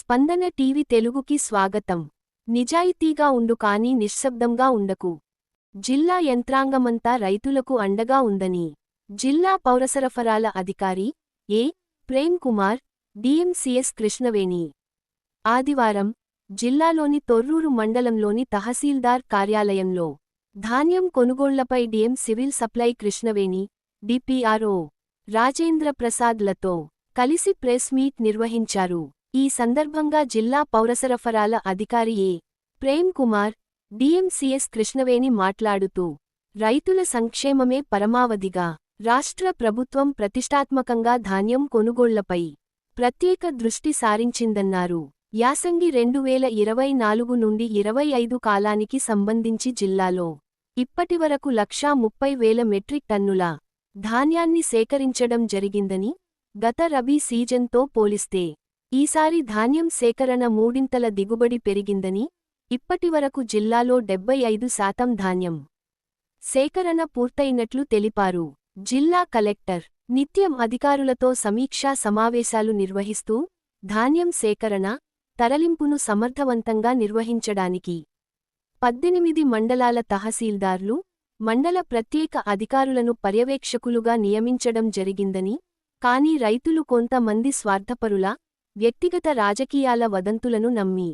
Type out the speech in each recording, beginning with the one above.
స్పందన టీవీ తెలుగుకి స్వాగతం. నిజాయితీగా ఉండు కానీ నిశ్శబ్దంగా ఉండకు. జిల్లా యంత్రాంగమంతా రైతులకు అండగా ఉందని. జిల్లా పౌరసరఫరాల అధికారి ఏ. ప్రేమ్ కుమార్ డిఎంసిఎస్ కృష్ణవేణి. ఆదివారం జిల్లాలోని తొర్రూరు మండలంలోని తహసీల్దార్ కార్యాలయంలో ధాన్యం కొనుగోళ్ళపై DM civil supply Krishnaveni DPRO Rajendra ప్రసాద్లతో కలిసి ప్రెస్ మీట్ నిర్వహించారు. ఈ సందర్భంగా జిల్లా పౌరసరఫరాల అధికారి ఏ. ప్రేమ్ కుమార్ డిఎంసిఎస్ కృష్ణవేణి మాట్లాడుతూ రైతుల సంక్షేమమే పరమావధిగా రాష్ట్ర ప్రభుత్వం ప్రతిష్టాత్మకంగా ధాన్యం కొనుగోళ్ళపై ప్రత్యేక దృష్టి సారించిందన్నారు. యాసంగి రెండు వేల ఇరవై నాలుగు నుండి ఇరవై ఐదు కాలానికి సంబంధించి జిల్లాలో ఇప్పటివరకు లక్షా ముప్పై వేల మెట్రిక్ టన్నుల ధాన్యాన్ని సేకరించడం జరిగిందని గత రబీ సీజన్తో పోలిస్తే ఈసారి ధాన్యం సేకరణ మూడింతల దిగుబడి పెరిగిందని ఇప్పటివరకు జిల్లాలో డెబ్బై ఐదు శాతం ధాన్యం సేకరణ పూర్తయినట్లు తెలిపారు. జిల్లా కలెక్టర్ నిత్యం అధికారులతో సమీక్షా సమావేశాలు నిర్వహిస్తూ ధాన్యం సేకరణ తరలింపును సమర్థవంతంగా నిర్వహించడానికి పద్దెనిమిది మండలాల తహసీల్దార్లు మండల ప్రత్యేక అధికారులను పర్యవేక్షకులుగా నియమించడం జరిగిందని కానీ రైతులు కొంతమంది స్వార్థపరుల వ్యక్తిగత రాజకీయాల వదంతులను నమ్మి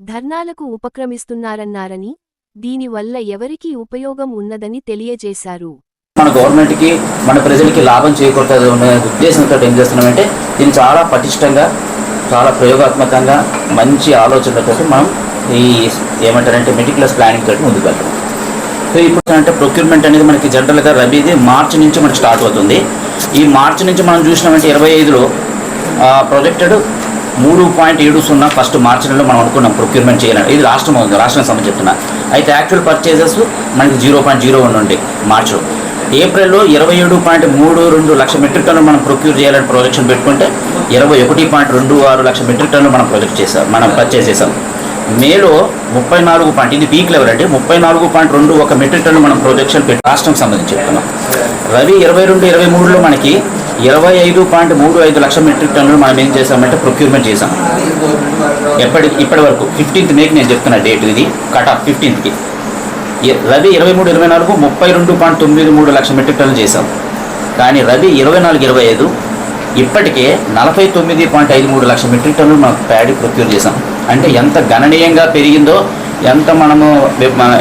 ధర్నాలకు ఉపక్రమిస్తున్నారన్నారని దీనివల్ల ఎవరికీ ఉపయోగం ఉన్నదని తెలియజేశారు. మన గవర్నమెంట్కి మన ప్రజలకి లాభం చేకూరుతుంది అనే ఉద్దేశంతో ఏం చేస్తున్నామంటే దీన్ని చాలా పటిష్టంగా చాలా ప్రయోగాత్మకంగా మంచి ఆలోచనలతో మనం ఈ ఏమంటారంటే మెటిక్యులస్ ప్లానింగ్ తోటి ముందుకు వెళ్తాం సో ఇప్పుడు అంటే ప్రొక్యూర్మెంట్ అనేది మనకి జనరల్గా రబీది మార్చి నుంచి మనకి స్టార్ట్ అవుతుంది. ఈ మార్చి నుంచి మనం చూసినామంటే ఇరవై ఐదులో ప్రొజెక్టెడ్ మూడు పాయింట్ ఏడు సున్నా ఫస్ట్ మార్చి నెలలో మనం అనుకున్నాం ప్రొక్యూర్మెంట్ చేయాలని. ఇది రాష్ట్రం రాష్ట్రానికి రాష్ట్రం సంబంధించి చెప్తున్నా. అయితే యాక్చువల్ పర్చేజెస్ మనకి జీరో పాయింట్ జీరో వన్ ఉండే మార్చిలో ఏప్రిల్లో ఇరవై ఏడు పాయింట్ మూడు రెండు లక్ష మెట్రిక్ టన్ను మనం ప్రొక్యూర్ చేయాలని ప్రొజెక్షన్ పెట్టుకుంటే ఇరవై ఒకటి పాయింట్ రెండు ఆరు లక్ష మెట్రిక్ టన్ను మనం ప్రొజెక్ట్ చేసాం మనం పర్చేస్ చేసాం. మేలో ముప్పై నాలుగు పాయింట్ ఇది పీక్ లెవెల్ అంటే ముప్పై నాలుగు పాయింట్ రెండు ఒక మెట్రిక్ టన్ను మనం ప్రొజెక్షన్ పెట్టి రాష్ట్రం సంబంధించి చెప్తున్నాం. రవి ఇరవై రెండు ఇరవై మూడులో మనకి ఇరవై ఐదు పాయింట్ మూడు ఐదు లక్షల మెట్రిక్ టన్నులు మనం ఏం చేసామంటే ప్రొక్యూర్మెంట్ చేసాం ఎప్పటి ఇప్పటి వరకు ఫిఫ్టీన్త్ మేకి నేను చెప్తున్నా డేట్ ఇది కట్ ఆఫ్ ఫిఫ్టీన్త్కి రవి ఇరవై మూడు ఇరవై నాలుగు ముప్పై రెండు పాయింట్ తొమ్మిది మూడు లక్షల మెట్రిక్ టన్నులు చేసాం కానీ రవి ఇరవై నాలుగు ఇరవై ఐదు ఇప్పటికే నలభై తొమ్మిది పాయింట్ ఐదు మూడు లక్షల మెట్రిక్ టన్నులు మనం ప్యాడీ ప్రొక్యూర్ చేసాం అంటే ఎంత గణనీయంగా పెరిగిందో ఎంత మనము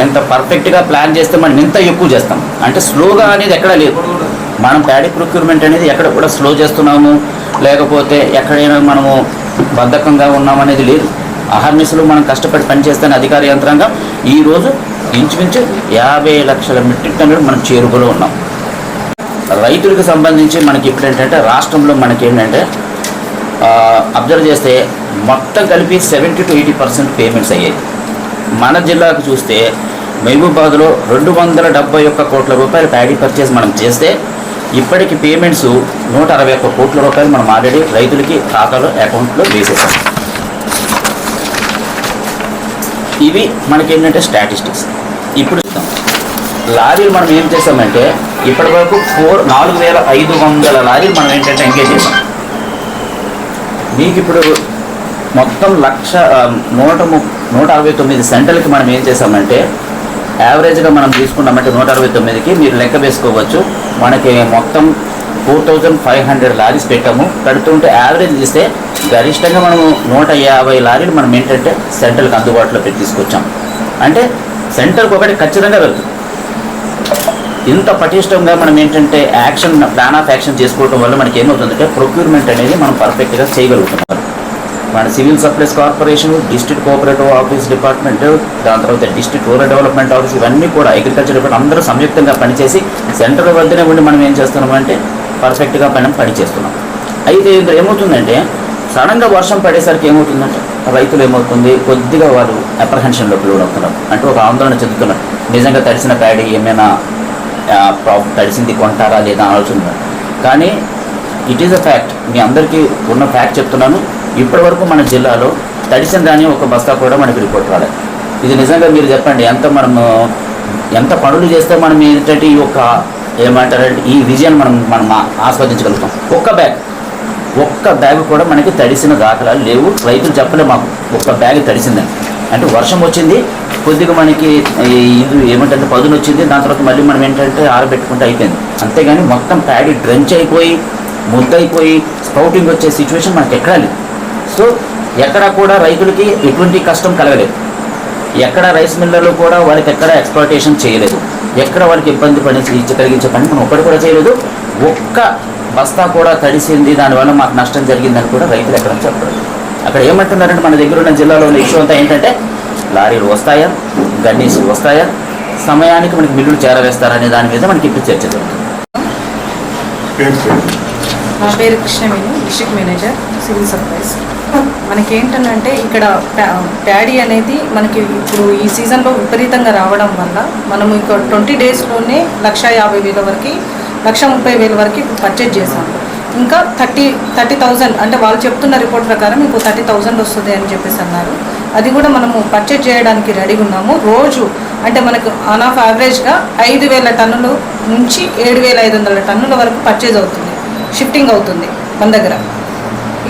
ఎంత పర్ఫెక్ట్గా ప్లాన్ చేస్తే మనం ఎంత ఎక్కువ చేస్తాం. అంటే స్లోగా అనేది ఎక్కడా లేదు. మనం ప్యాడీ ప్రొక్యూర్మెంట్ అనేది ఎక్కడ కూడా స్లో చేస్తున్నాము. లేకపోతే ఎక్కడైనా మనము బద్ధకంగా ఉన్నామనేది లేదు. అహర్నిశలు మనం కష్టపడి పనిచేస్తున్న అధికార యంత్రాంగం ఈరోజు ఇంచుమించు యాభై లక్షల మెట్రిక్ టన్నులు మనం చేరుకులో ఉన్నాం. రైతులకు సంబంధించి మనకి ఇప్పుడు ఏంటంటే రాష్ట్రంలో మనకి ఏంటంటే అబ్జర్వ్ చేస్తే మొత్తం కలిపి seventy two eighty percent payments అయ్యాయి. మన జిల్లాకు చూస్తే మహబూబాద్లో రెండు వందల డెబ్బై ఒక్క కోట్ల రూపాయలు ప్యాడీ పర్చేస్ మనం చేస్తే ఇప్పటికి పేమెంట్స్ నూట అరవై ఒక్క కోట్ల రూపాయలు మనం ఆల్రెడీ రైతులకి ఖాతాలో అకౌంట్లో వేసేసాం. ఇవి మనకి ఏంటంటే స్టాటిస్టిక్స్ ఇప్పుడు లారీలు మనం ఏం చేసామంటే ఇప్పటి వరకు ఫోర్ నాలుగు వేల ఐదు వందల లారీలు మనం ఏంటంటే ఎంగేజ్ చేసాం. మీకు ఇప్పుడు మొత్తం లక్ష నూట ము నూట అరవై తొమ్మిది సెంటర్లకి మనం ఏం చేసామంటే యావరేజ్గా మనం తీసుకున్నామంటే నూట అరవై తొమ్మిదికి మీరు లెక్క వేసుకోవచ్చు. మనకి మొత్తం four thousand five hundred lorries పెట్టాము. పెడుతుంటే యావరేజ్ తీస్తే గరిష్టంగా మనము నూట యాభై లారీలు మనం ఏంటంటే సెంటర్కి అందుబాటులో పెట్టి తీసుకొచ్చాం. అంటే సెంటర్కి ఒకటి ఖచ్చితంగా వెళ్తుంది. ఇంత పటిష్టంగా మనం ఏంటంటే యాక్షన్ ప్లాన్ ఆఫ్ యాక్షన్ చేసుకోవడం వల్ల మనకి ఏమవుతుందంటే ప్రొక్యూర్మెంట్ అనేది మనం పర్ఫెక్ట్గా చేయగలుగుతున్నాం. మన civil supplies corporation district cooperative office department దాని తర్వాత డిస్ట్రిక్ట్ రూరల్ డెవలప్మెంట్ ఆఫీస్ ఇవన్నీ కూడా అగ్రికల్చర్ డిపార్ట్మెంట్ అందరూ సంయుక్తంగా పనిచేసి సెంటర్ వద్దనే ఉండి మనం ఏం చేస్తున్నామంటే పర్ఫెక్ట్గా మనం పని చేస్తున్నాం అయితే ఇందులో ఏమవుతుందంటే సడన్గా వర్షం పడేసరికి ఏమవుతుందంటే రైతులు ఏమవుతుంది? కొద్దిగా వారు అప్రహెన్షన్లోకి లోన్ అవుతున్నారు అంటే ఒక ఆందోళన చెందుతున్నారు. నిజంగా తడిసిన ప్యాడీ ఏమైనా ఆ, ప్రాఫిట్ తడిసింది కొంటారా లేదా ఆలోచన కానీ ఇట్ ఈస్ అ ఫ్యాక్ట్ మీ అందరికీ ఉన్న ఫ్యాక్ట్ చెప్తున్నాను. ఇప్పటివరకు మన జిల్లాలో తడిసిన ధాన్యం ఒక బస్తా కూడా మనకి రిపోర్ట్ రాలేదు. ఇది నిజంగా మీరు చెప్పండి ఎంత మనము ఎంత పనులు చేస్తే మనం ఏంటంటే ఈ యొక్క ఏమంటారంటే ఈ విజయాన్ని మనం మనం ఆస్వాదించగలుగుతాం. ఒక్క బ్యాగ్ ఒక్క బ్యాగ్ కూడా మనకి తడిసిన దాఖలాలు లేవు. రైతులు చెప్పలే మాకు ఒక్క బ్యాగ్ తడిసిందని అంటే వర్షం వచ్చింది కొద్దిగా మనకి ఇది ఏమంటే పదును వచ్చింది దాని తర్వాత మళ్ళీ మనం ఏంటంటే ఆరబెట్టుకుంటే అయిపోయింది. అంతేగాని మొత్తం ప్యాడీ డ్రెంచ్ అయిపోయి ముద్దయిపోయి స్పౌటింగ్ వచ్చే సిచ్యువేషన్ మనకి ఎక్కడ లేదు. సో ఎక్కడ కూడా రైతులకి ఎటువంటి కష్టం కలగలేదు. ఎక్కడ రైస్ మిల్లర్లు కూడా వాళ్ళకి ఎక్కడ ఎక్స్ప్లాయిటేషన్ చేయలేదు. ఎక్కడ వాళ్ళకి ఇబ్బంది ఇచ్చి కలిగించే పని మనం ఒక్కటి కూడా చేయలేదు. ఒక్క బస్తా కూడా తడిసింది దానివల్ల మాకు నష్టం జరిగిందని కూడా రైతులు ఎక్కడ చెప్పలేదు అక్కడ ఏమంటున్నారంటే మన దగ్గర ఉన్న జిల్లాలో ఉన్న ఇష్యూ అంతా ఏంటంటే లారీలు వస్తాయా? గన్నీసులు వస్తాయా? సమయానికి మనకి మిల్లులు చేరవేస్తారనే దాని మీద మనకి ఇప్పుడు చర్చ జరుగుతుంది. నా పేరు Krishnaveni district manager civil supplies. మనకి ఏంటంటే ఇక్కడ ప్యాడీ అనేది మనకి ఇప్పుడు ఈ సీజన్లో విపరీతంగా రావడం వల్ల మనం ఇక ట్వంటీ డేస్లోనే లక్ష యాభై వేల వరకు లక్ష ముప్పై వేల వరకు పర్చేజ్ చేశాము ఇంకా థర్టీ థర్టీ థౌజండ్ అంటే వాళ్ళు చెప్తున్న రిపోర్ట్ ప్రకారం ఇంకో థర్టీ థౌజండ్ వస్తుంది అని చెప్పేసి అన్నారు. అది కూడా మనము పర్చేజ్ చేయడానికి రెడీగా ఉన్నాము. రోజు అంటే మనకు ఆన్ ఆఫ్ యావరేజ్గా ఐదు వేల టన్నులు నుంచి ఏడు వేల ఐదు వందల టన్నుల వరకు పర్చేజ్ అవుతుంది. షిఫ్టింగ్ అవుతుంది మన దగ్గర.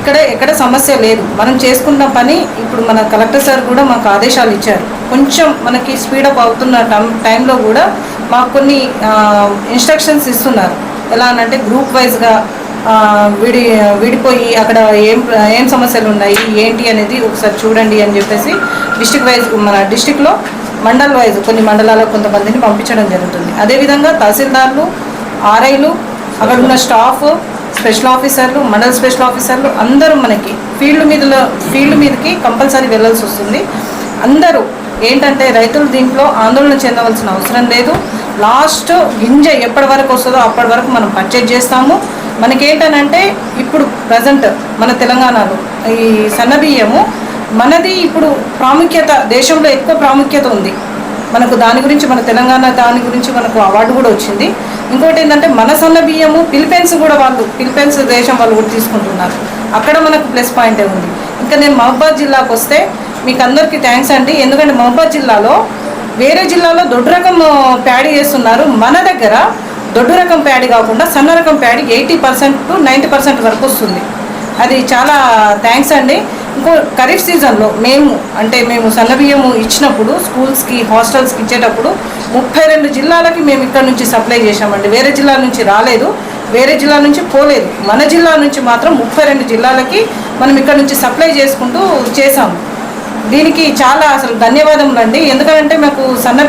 ఇక్కడ ఎక్కడ సమస్య లేదు. మనం చేసుకున్న పని ఇప్పుడు మన కలెక్టర్ సార్ కూడా మాకు ఆదేశాలు ఇచ్చారు. కొంచెం మనకి స్పీడప్ అవుతున్న టైంలో కూడా మాకు కొన్ని ఇన్స్ట్రక్షన్స్ ఇస్తున్నారు. ఎలా అనంటే గ్రూప్ వైజ్గా విడి విడిపోయి అక్కడ ఏం ఏం సమస్యలు ఉన్నాయి ఏంటి అనేది ఒకసారి చూడండి అని చెప్పేసి డిస్టిక్ వైజ్ మన డిస్టిక్లో మండల్ వైజ్ కొన్ని మండలాలకు కొంతమందిని పంపించడం జరుగుతుంది. అదేవిధంగా తహసీల్దార్లు ఆర్ఐలు అక్కడ ఉన్న స్టాఫ్ స్పెషల్ ఆఫీసర్లు మండల స్పెషల్ ఆఫీసర్లు అందరూ మనకి ఫీల్డ్ మీద ఫీల్డ్ మీదకి కంపల్సరీ వెళ్ళాల్సి వస్తుంది. అందరూ ఏంటంటే రైతులు దీంట్లో ఆందోళన చెందవలసిన అవసరం లేదు. లాస్ట్ గింజ ఎప్పటి వరకు వస్తుందో అప్పటి వరకు మనం పర్చేజ్ చేస్తాము. మనకేంటనంటే ఇప్పుడు ప్రజెంట్ మన తెలంగాణలో ఈ సన్నబియ్యము మనది ఇప్పుడు ప్రాముఖ్యత దేశంలో ఎక్కువ ప్రాముఖ్యత ఉంది. మనకు దాని గురించి మన తెలంగాణ దాని గురించి మనకు అవార్డు కూడా వచ్చింది. ఇంకోటి ఏంటంటే మన సన్న బియ్యము ఫిలిపైన్స్ కూడా వాళ్ళు ఫిలిపైన్స్ దేశం వాళ్ళు కూడా తీసుకుంటున్నారు. అక్కడ మనకు ప్లస్ పాయింటే ఉంది ఇంకా నేను మహబాద్ జిల్లాకు వస్తే మీకు అందరికీ థ్యాంక్స్ అండి. ఎందుకంటే మహబాద్ జిల్లాలో వేరే జిల్లాలో దొడ్డు రకం ప్యాడీ చేస్తున్నారు. మన దగ్గర దొడ్డు రకం ప్యాడీ కాకుండా సన్న రకం paddy eighty percent to ninety percent వరకు వస్తుంది. అది చాలా థ్యాంక్స్ అండి. ఇంకో ఖరీఫ్ సీజన్లో మేము అంటే మేము సన్నబియ్యము ఇచ్చినప్పుడు స్కూల్స్కి హాస్టల్స్కి ఇచ్చేటప్పుడు ముప్పై రెండు జిల్లాలకి మేము ఇక్కడ నుంచి సప్లై చేశామండి. వేరే జిల్లా నుంచి రాలేదు వేరే జిల్లా నుంచి పోలేదు. మన జిల్లా నుంచి మాత్రం ముప్పై రెండు జిల్లాలకి మనం ఇక్కడ నుంచి సప్లై చేసుకుంటూ చేసాము దీనికి చాలా అసలు ధన్యవాదములు అండి ఎందుకంటే మాకు సన్న